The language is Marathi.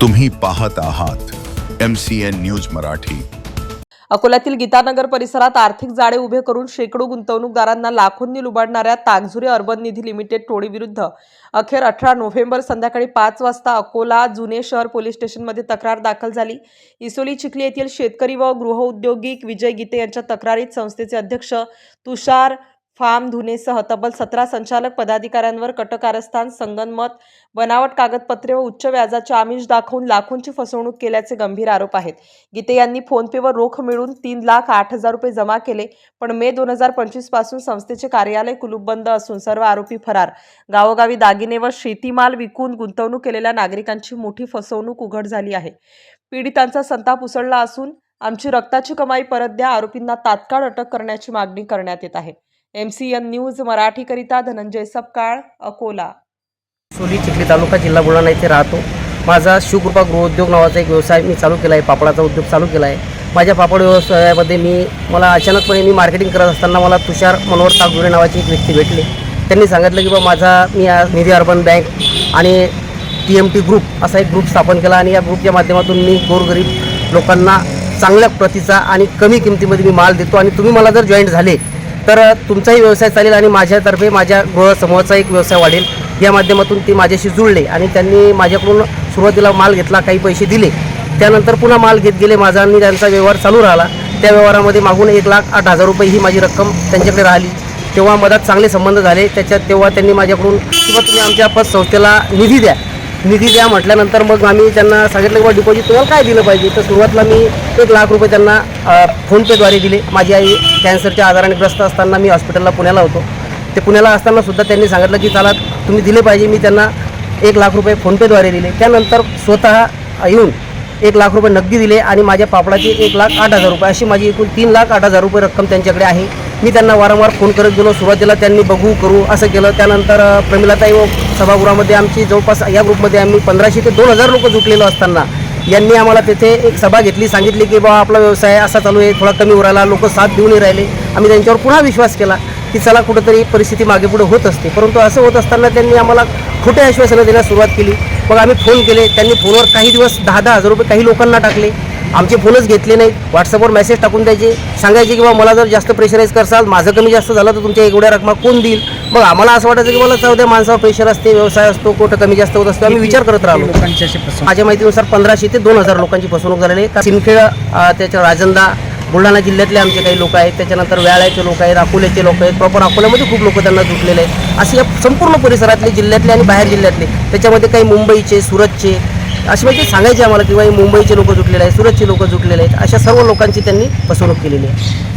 तुम्ही पाहत आहात M C N news Marathi. अकोल्यातील गीतानगर परिसरात आर्थिक जाळे उभे करून शेकडो गुंतवणूकदारांना लाखोंनी लुबाडणाऱ्या तागझुरे अर्बन निधी लिमिटेड टोळीविरुद्ध. अखेर अठरा नोव्हेंबर संध्याकाळी पाच वाजता अकोला जुने शहर पोलीस स्टेशनमध्ये तक्रार दाखल झाली. इसोली चिखली येथील शेतकरी व गृहउद्योगिक विजय गीते यांच्या तक्रारीत संस्थेचे अध्यक्ष तुषार फार्म धुनेसह तब्बल सतरा संचालक पदाधिकाऱ्यांवर कटकारस्थान संगनमत बनावट कागदपत्रे व उच्च व्याजाचे आमिष दाखवून लाखोंची फसवणूक केल्याचे गंभीर आरोप आहेत. गीते यांनी फोनपेवर रोख मिळून तीन लाख आठ हजार रुपये जमा केले पण मे दोन हजार पंचवीसपासून संस्थेचे कार्यालय कुलूपबंद असून सर्व आरोपी फरार. गावोगावी दागिने व शेतीमाल विकून गुंतवणूक केलेल्या नागरिकांची मोठी फसवणूक उघड झाली आहे. पीडितांचा संताप उसळला असून आमची रक्ताची कमाई परत द्या आरोपींना तात्काळ अटक करण्याची मागणी करण्यात येत आहे. एम सी एन न्यूज मराठीकरिता धनंजय सपकाळ अकोला. सोली चिखली तालुका जिल्हा बुलढाणा येथे राहतो. माझा शिवकृपा गृहउद्योग नावाचा एक व्यवसाय मी चालू केला आहे. पापडाचा उद्योग चालू केला आहे. माझ्या पापड व्यवसायामध्ये मी मला अचानकपणे मी मार्केटिंग करत असताना मला तुषार मनोहर तागुरे नावाची एक व्यक्ती भेटली. त्यांनी सांगितलं की बा माझा मी निधी अर्बन बँक आणि टी एम टी ग्रुप असा एक ग्रुप स्थापन केला आणि या ग्रुपच्या माध्यमातून मी गोरगरीब लोकांना चांगल्या प्रतीचा आणि कमी किमतीमध्ये मी माल देतो. आणि तुम्ही मला जर जॉईंट झाले तर तुमचाही व्यवसाय चालेल आणि माझ्यातर्फे माझ्या गृहसमूहाचा एक व्यवसाय वाढेल. या माध्यमातून ते माझ्याशी जुळले आणि त्यांनी माझ्याकडून सुरुवातीला माल घेतला काही पैसे दिले. त्यानंतर पुन्हा माल घेत गेले माझा आणि त्यांचा व्यवहार चालू राहिला. त्या व्यवहारामध्ये मागून एक लाख आठ हजार रुपये ही माझी रक्कम त्यांच्याकडे राहिली. तेव्हा मधात चांगले संबंध झाले. त्याच्यात तेव्हा त्यांनी माझ्याकडून किंवा तुम्ही आमच्या पतसंस्थेला निधी द्या. निधी द्या म्हटल्यानंतर मग आम्ही त्यांना सांगितलं की बा डिपॉझिट तुम्हाला काय दिलं पाहिजे? तर सुरुवातीला मी एक लाख रुपये त्यांना फोनपेद्वारे दिले. माझी आई कॅन्सरच्या आजाराने ग्रस्त असताना मी हॉस्पिटलला पुण्याला होतो. ते पुण्याला असताना सुद्धा त्यांनी सांगितलं की चला तुम्ही दिले पाहिजे. मी त्यांना एक लाख रुपये फोनपेद्वारे दिले. त्यानंतर स्वतः येऊन एक लाख रुपये नगदी दिले आणि माझ्या पापडाचे एक लाख आठ हजार रुपये अशी माझी एकूण तीन लाख आठ हजार रुपये रक्कम त्यांच्याकडे आहे. मी त्यांना वारंवार फोन करत गेलो सुरुवातीला त्यांनी बघू करू असं केलं. त्यानंतर प्रमिलाताई व सभागृहामध्ये आमची जवळपास या ग्रुपमध्ये आम्ही पंधराशे ते दोन हजार लोक जुटलेलो असताना यांनी आम्हाला तेथे एक सभा घेतली सांगितली की बाबा आपला व्यवसाय असा चालू आहे थोडा कमी उरायला लोक साथ देऊनही राहिले. आम्ही त्यांच्यावर पुन्हा विश्वास केला की चला कुठंतरी परिस्थिती मागे पुढे होत असते. परंतु असं होत असताना त्यांनी आम्हाला खोटे आश्वासनं देण्यास सुरुवात केली. मग आम्ही फोन केले त्यांनी फोनवर काही दिवस दहा दहा हजार रुपये काही लोकांना टाकले. आमचे फोनच घेतले नाहीत. व्हॉट्सअपवर मेसेज टाकून द्यायचे. सांगायचे की बा मला जर जास्त प्रेशराईज करसाल माझं कमी जास्त झालं तर तुमच्या एवढ्या रकमा कोण देईल? मग आम्हाला असं वाटायचं की मला चौद्या माणसावर प्रेशर असते व्यवसाय असतो कुठं कमी जास्त होत असतो आम्ही विचार करत राहिलो. माझ्या माहितीनुसार पंधराशे ते दोन हजार लोकांची फसवणूक झालेली आहे. सिंदखेड अ, त्याच्या राजंदा बुलढाणा जिल्ह्यातले आमचे काही लोक आहेत. त्याच्यानंतर व्याळ्याचे लोक आहेत अकोल्याचे लोक आहेत. प्रॉपर अकोल्यामध्ये खूप लोक त्यांना जुटलेले आहेत. असे या संपूर्ण परिसरातले जिल्ह्यातले आणि बाहेर जिल्ह्यातले त्याच्यामध्ये काही मुंबईचे सुरतचे अशी म्हणजे सांगायचे आम्हाला किंवा हे मुंबईचे लोक जुटलेले आहेत सुरतचे लोक जुटलेले आहेत. अशा सर्व लोकांची त्यांनी फसवणूक केलेली आहे.